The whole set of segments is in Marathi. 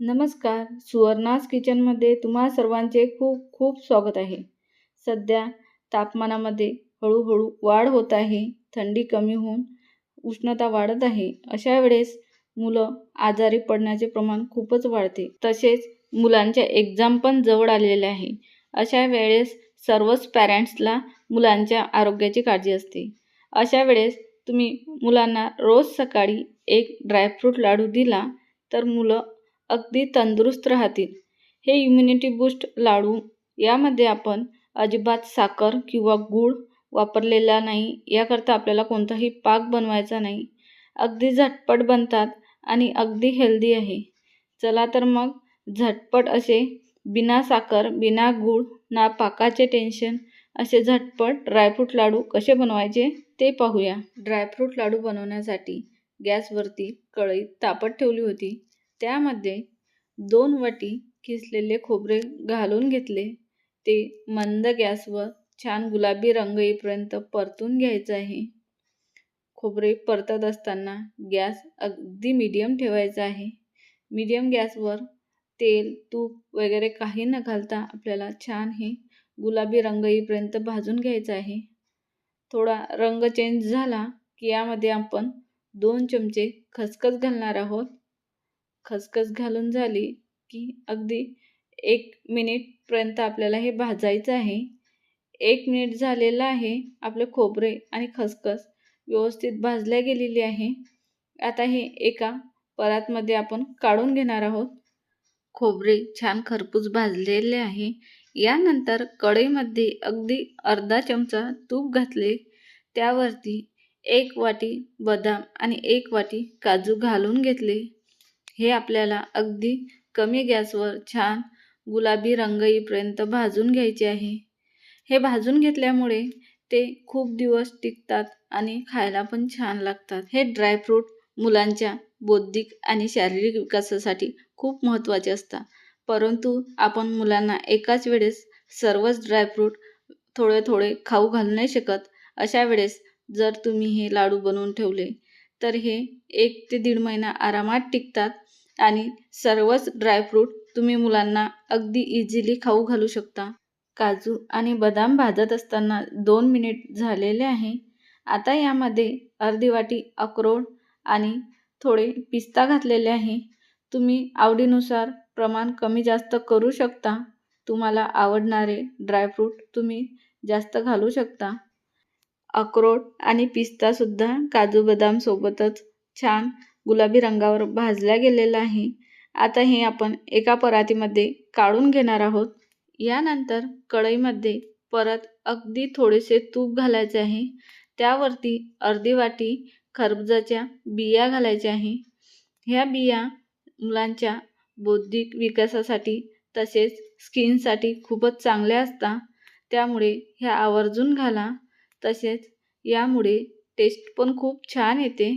नमस्कार. सुवर्णास किचनमध्ये तुम्हा सर्वांचे खूप खूप स्वागत आहे. सध्या तापमानामध्ये हळूहळू वाढ होत आहे. थंडी कमी होऊन उष्णता वाढत आहे. अशा वेळेस मुलं आजारी पडण्याचे प्रमाण खूपच वाढते. तसेच मुलांच्या एक्झाम पण जवळ आलेल्या आहे. अशा वेळेस सर्वच पॅरेंट्सला मुलांच्या आरोग्याची काळजी असते. अशा वेळेस तुम्ही मुलांना रोज सकाळी एक ड्रायफ्रूट लाडू दिला तर मुलं अगदी तंदुरुस्त राहतील. हे इम्युनिटी बूस्ट लाडू यामध्ये आपण अजिबात साखर किंवा गूळ वापरलेला नाही. याकरता आपल्याला कोणताही पाक बनवायचा नाही. अगदी झटपट बनतात आणि अगदी हेल्दी आहे. चला तर मग झटपट असे बिना साखर बिना गूळ ना पाकाचे टेन्शन असे झटपट ड्रायफ्रूट लाडू कसे बनवायचे ते पाहूया. ड्रायफ्रूट लाडू बनवण्यासाठी गॅसवरती कढई तापत ठेवली होती. त्यामध्ये दोन वाटी किसलेले खोबरे घालून घेतले. ते मंद गॅसवर छान गुलाबी रंग येईपर्यंत परतून घ्यायचं आहे. खोबरे परतत असताना गॅस अगदी मीडियम ठेवायचा आहे. मीडियम गॅसवर तेल तूप वगैरे काही न घालता आपल्याला छान हे गुलाबी रंग येईपर्यंत भाजून घ्यायचं आहे. थोडा रंग चेंज झाला की यामध्ये आपण दोन चमचे खसखस घालणार आहोत. खसखस घालून झाली की अगदी एक मिनिटपर्यंत आपल्याला हे भाजायचं आहे. एक मिनिट झालेलं आहे आपलं खोबरे आणि खसखस व्यवस्थित भाजल्या गेलेली आहे. आता हे एका परातमध्ये आपण काढून घेणार आहोत. खोबरे छान खरपूस भाजलेले आहे. यानंतर कढईमध्ये अगदी अर्धा चमचा तूप घातले. त्यावरती एक वाटी बदाम आणि एक वाटी काजू घालून घेतले. हे आपल्याला अगदी कमी गॅसवर छान गुलाबी रंग येईपर्यंत भाजून घ्यायचे आहे. हे भाजून घेतल्यामुळे ते खूप दिवस टिकतात आणि खायला पण छान लागतात. हे ड्रायफ्रूट मुलांच्या बौद्धिक आणि शारीरिक विकासासाठी खूप महत्त्वाचे असतात. परंतु आपण मुलांना एकाच वेळेस सर्वच ड्रायफ्रूट थोडे थोडे खाऊ घालू नाही शकत अशा वेळेस जर तुम्ही हे लाडू बनवून ठेवले तर हे एक ते दीड महिना आरामात टिकतात आणि सर्वच ड्रायफ्रूट तुम्ही मुलांना अगदी इझिली खाऊ घालू शकता. काजू आणि बदाम भाजत असताना दोन मिनिट झालेले आहे. आता यामध्ये अर्धी वाटी अक्रोड आणि थोडे पिस्ता घातलेले आहे. तुम्ही आवडीनुसार प्रमाण कमी जास्त करू शकता. तुम्हाला आवडणारे ड्रायफ्रूट तुम्ही जास्त घालू शकता. अक्रोड आणि पिस्तासुद्धा काजू बदामसोबतच छान गुलाबी रंगावर भाजल्या गेलेला आहे. आता हे आपण एका परातीमध्ये काढून घेणार आहोत. यानंतर कढईमध्ये परत अगदी थोडेसे तूप घालायचे आहे. त्यावरती अर्धी वाटी खरबुजाच्या बिया घालायच्या आहे. ह्या बिया मुलांच्या बौद्धिक विकासासाठी तसेच स्किनसाठी खूपच चांगल्या असतात. त्यामुळे ह्या आवर्जून घाला. तसेच यामुळे टेस्ट पण खूप छान येते.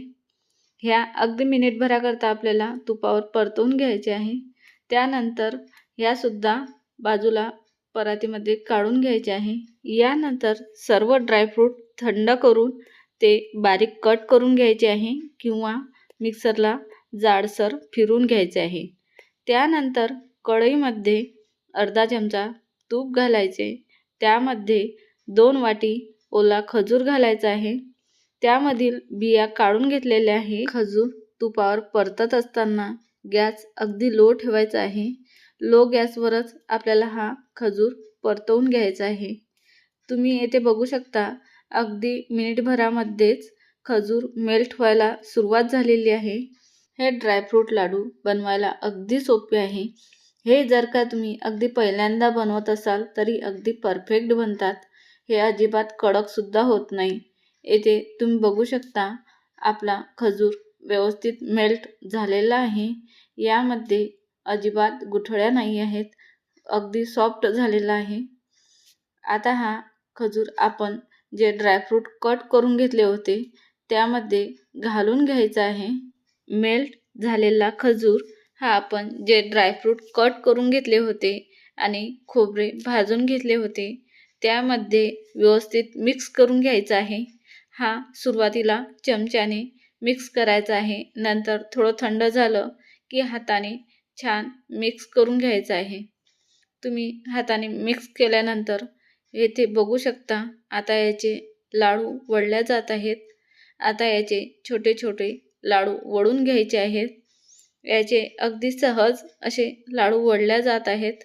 ह्या अगदी मिनिटभराकरता आपल्याला तुपावर परतवून घ्यायचे आहे. त्यानंतर ह्यासुद्धा बाजूला परातीमध्ये काढून घ्यायचे आहे. यानंतर सर्व ड्रायफ्रूट थंड करून ते बारीक कट करून घ्यायचे आहे किंवा मिक्सरला जाडसर फिरून घ्यायचे आहे. त्यानंतर कढईमध्ये अर्धा चमचा तूप घालायचे. त्यामध्ये दोन वाटी ओला खजूर घालायचा आहे. त्यामधील बिया काढून घेतलेल्या आहे खजूर तुपावर परतत असताना गॅस अगदी लो ठेवायचा आहे. लो गॅसवरच आपल्याला हा खजूर परतवून घ्यायचा आहे. तुम्ही येथे बघू शकता अगदी मिनिटभरामध्येच खजूर मेल्ट व्हायला सुरुवात झालेली आहे. हे ड्रायफ्रूट लाडू बनवायला अगदी सोपे आहे. हे जर का तुम्ही अगदी पहिल्यांदा बनवत असाल तरी अगदी परफेक्ट बनतात. हे अजिबात कडकसुद्धा होत नाही. येथे तुम्ही बघू शकता आपला खजूर व्यवस्थित मेल्ट झालेला आहे. यामध्ये अजिबात गुठळ्या नाही आहेत. अगदी सॉफ्ट झालेला आहे. आता हा खजूर आपण जे ड्रायफ्रूट कट करून घेतले होते त्यामध्ये घालून घ्यायचा आहे. मेल्ट झालेला खजूर हा आपण जे ड्रायफ्रूट कट करून घेतले होते आणि खोबरे भाजून घेतले होते त्यामध्ये व्यवस्थित मिक्स करून घ्यायचं आहे. हा सुरुवातीला चमच्याने मिक्स करायचा आहे. नंतर थोडं थंड झालं की हाताने छान मिक्स करून घ्यायचं आहे. तुम्ही हाताने मिक्स केल्यानंतर येथे बघू शकता आता याचे लाडू वळल्या जात आहेत. आता याचे छोटे छोटे लाडू वळून घ्यायचे आहेत. याचे अगदी सहज असे लाडू वळल्या जात आहेत.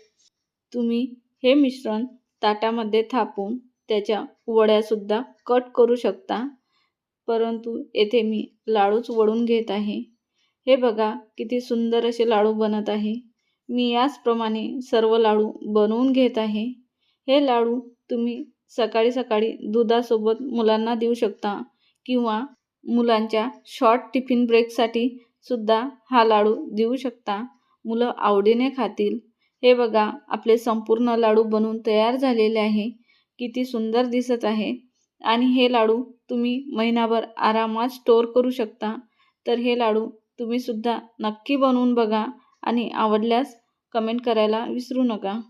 तुम्ही हे मिश्रण ताटामध्ये थापून त्याच्या वड्यासुद्धा कट करू शकता. परंतु येथे मी लाडूच वळून घेत आहे. हे बघा किती सुंदर असे लाडू बनत आहे. मी याचप्रमाणे सर्व लाडू बनवून घेत आहे. हे लाडू तुम्ही सकाळी सकाळी दुधासोबत मुलांना देऊ शकता किंवा मुलांच्या शॉर्ट टिफिन ब्रेकसाठी सुद्धा हा लाडू देऊ शकता. मुलं आवडीने खातील. हे बघा आपले संपूर्ण लाडू बनवून तयार झालेले आहे. किती सुंदर दिसत आहे. आणि हे लाडू तुम्ही महिनाभर आरामात स्टोअर करू शकता. तर हे लाडू तुम्ही सुद्धा नक्की बनवून बघा आणि आवडल्यास कमेंट करायला विसरू नका.